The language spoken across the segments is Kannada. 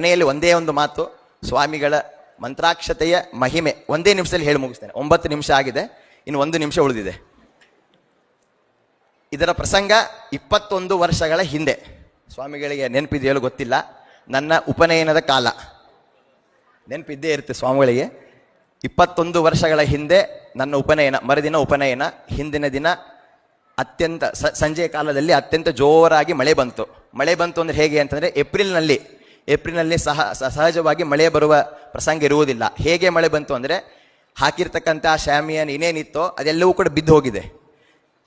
ಮನೆಯಲ್ಲಿ ಒಂದೇ ಒಂದು ಮಾತು, ಸ್ವಾಮಿಗಳ ಮಂತ್ರಾಕ್ಷತೆಯ ಮಹಿಮೆ. ಒಂದೇ ನಿಮಿಷದಲ್ಲಿ ಹೇಳಿ ಮುಗಿಸ್ತೇನೆ. ಒಂಬತ್ತು ನಿಮಿಷ ಆಗಿದೆ. ಇನ್ನು ಒಂದು ನಿಮಿಷ ಉಳಿದಿದೆ. ಇದರ ಪ್ರಸಂಗ ಇಪ್ಪತ್ತೊಂದು ವರ್ಷಗಳ ಹಿಂದೆ. ಸ್ವಾಮಿಗಳಿಗೆ ನೆನಪಿದೆಯಲ್ಲೂ ಗೊತ್ತಿಲ್ಲ. ನನ್ನ ಉಪನಯನದ ಕಾಲ. ನೆನಪಿದ್ದೇ ಇರುತ್ತೆ ಸ್ವಾಮಿಗಳಿಗೆ. ಇಪ್ಪತ್ತೊಂದು ವರ್ಷಗಳ ಹಿಂದೆ ನನ್ನ ಉಪನಯನ, ಮರುದಿನ ಉಪನಯನ, ಹಿಂದಿನ ದಿನ ಅತ್ಯಂತ ಸಂಜೆಯ ಕಾಲದಲ್ಲಿ ಅತ್ಯಂತ ಜೋರಾಗಿ ಮಳೆ ಬಂತು. ಮಳೆ ಬಂತು ಅಂದ್ರೆ ಹೇಗೆ ಅಂತಂದರೆ ಏಪ್ರಿಲ್ನಲ್ಲಿ ಏಪ್ರಿಲ್ನಲ್ಲಿ ಸಹ ಸಹಜವಾಗಿ ಮಳೆ ಬರುವ ಪ್ರಸಂಗ ಇರುವುದಿಲ್ಲ. ಹೇಗೆ ಮಳೆ ಬಂತು ಅಂದರೆ ಹಾಕಿರ್ತಕ್ಕಂಥ ಶ್ಯಾಮಿಯನ್ ಏನೇನಿತ್ತೋ ಅದೆಲ್ಲವೂ ಕೂಡ ಬಿದ್ದು ಹೋಗಿದೆ.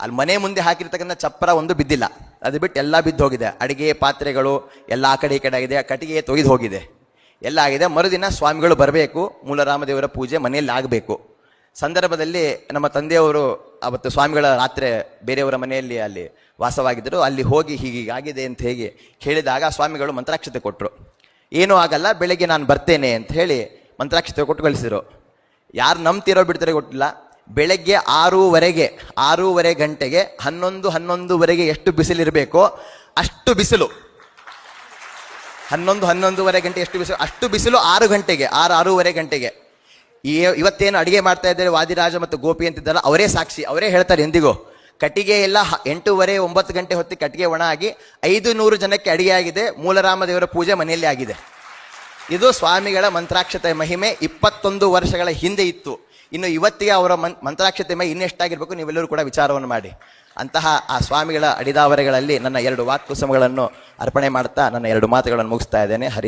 ಅಲ್ಲಿ ಮನೆ ಮುಂದೆ ಹಾಕಿರ್ತಕ್ಕಂಥ ಚಪ್ಪರ ಒಂದು ಬಿದ್ದಿಲ್ಲ. ಅದು ಬಿಟ್ಟು ಎಲ್ಲ ಬಿದ್ದು ಹೋಗಿದೆ. ಅಡಿಗೆ, ಪಾತ್ರೆಗಳು ಎಲ್ಲ ಆ ಕಡೆ ಈ ಕಡೆ ಆಗಿದೆ. ಕಟ್ಟಿಗೆ ತೊಯ್ದು ಹೋಗಿದೆ. ಎಲ್ಲ ಆಗಿದೆ. ಮರುದಿನ ಸ್ವಾಮಿಗಳು ಬರಬೇಕು. ಮೂಲರಾಮದೇವರ ಪೂಜೆ ಮನೆಯಲ್ಲಿ ಆಗಬೇಕು. ಸಂದರ್ಭದಲ್ಲಿ ನಮ್ಮ ತಂದೆಯವರು ಅವತ್ತು ಸ್ವಾಮಿಗಳ ರಾತ್ರಿ ಬೇರೆಯವರ ಮನೆಯಲ್ಲಿ ಅಲ್ಲಿ ವಾಸವಾಗಿದ್ದರು. ಅಲ್ಲಿ ಹೋಗಿ ಹೀಗೀಗಾಗಿದೆ ಅಂತ ಹೇಗೆ ಕೇಳಿದಾಗ ಸ್ವಾಮಿಗಳು ಮಂತ್ರಾಕ್ಷತೆ ಕೊಟ್ಟರು ಏನೂ ಆಗಲ್ಲ, ಬೆಳಗ್ಗೆ ನಾನು ಬರ್ತೇನೆ ಅಂತ ಹೇಳಿ ಮಂತ್ರಾಕ್ಷತೆ ಕೊಟ್ಟು ಕಳಿಸಿದರು. ಯಾರು ನಂಬ್ತಿರೋ ಬಿಡ್ತಾರೆ ಕೊಟ್ಟಿಲ್ಲ ಬೆಳಗ್ಗೆ ಆರೂವರೆಗೆ, ಆರೂವರೆ ಗಂಟೆಗೆ, ಹನ್ನೊಂದು, ಹನ್ನೊಂದುವರೆಗೆ ಎಷ್ಟು ಬಿಸಿಲಿರಬೇಕೋ ಅಷ್ಟು ಬಿಸಿಲು. ಹನ್ನೊಂದು, ಹನ್ನೊಂದುವರೆ ಗಂಟೆ ಎಷ್ಟು ಬಿಸಿಲು, ಅಷ್ಟು ಬಿಸಿಲು ಆರು ಗಂಟೆಗೆ, ಆರು, ಆರೂವರೆ ಗಂಟೆಗೆ. ಇವತ್ತೇನು ಅಡಿಗೆ ಮಾಡ್ತಾ ಇದ್ದಾರೆ ವಾದಿರಾಜ ಮತ್ತು ಗೋಪಿ ಅಂತಿದ್ದಲ್ಲ, ಅವರೇ ಸಾಕ್ಷಿ, ಅವರೇ ಹೇಳ್ತಾರೆ ಎಂದಿಗೂ. ಕಟ್ಟಿಗೆ ಎಲ್ಲ ಎಂಟೂವರೆ, ಒಂಬತ್ತು ಗಂಟೆ ಹೊತ್ತಿಗೆ ಕಟ್ಟಿಗೆ ಒಣ ಆಗಿ ಐದು ನೂರು ಜನಕ್ಕೆ ಅಡಿಗೆ ಆಗಿದೆ, ಮೂಲರಾಮದೇವರ ಪೂಜೆ ಮನೆಯಲ್ಲಿ ಆಗಿದೆ. ಇದು ಸ್ವಾಮಿಗಳ ಮಂತ್ರಾಕ್ಷತೆ ಮಹಿಮೆ, ಇಪ್ಪತ್ತೊಂದು ವರ್ಷಗಳ ಹಿಂದೆ ಇತ್ತು. ಇನ್ನು ಇವತ್ತಿಗೆ ಅವರ ಮನ್, ಮಂತ್ರಾಕ್ಷತೆ ಮಹಿ ಇನ್ನೆಷ್ಟಾಗಿರ್ಬೇಕು, ನೀವೆಲ್ಲರೂ ಕೂಡ ವಿಚಾರವನ್ನು ಮಾಡಿ. ಅಂತಹ ಆ ಸ್ವಾಮಿಗಳ ಅಡಿದಾವರೆಗಳಲ್ಲಿ ನನ್ನ ಎರಡು ವಾಕ್ಕುಸಮಗಳನ್ನು ಅರ್ಪಣೆ ಮಾಡ್ತಾ ನನ್ನ ಎರಡು ಮಾತುಗಳನ್ನು ಮುಗಿಸ್ತಾ ಇದ್ದೇನೆ. ಹರಿ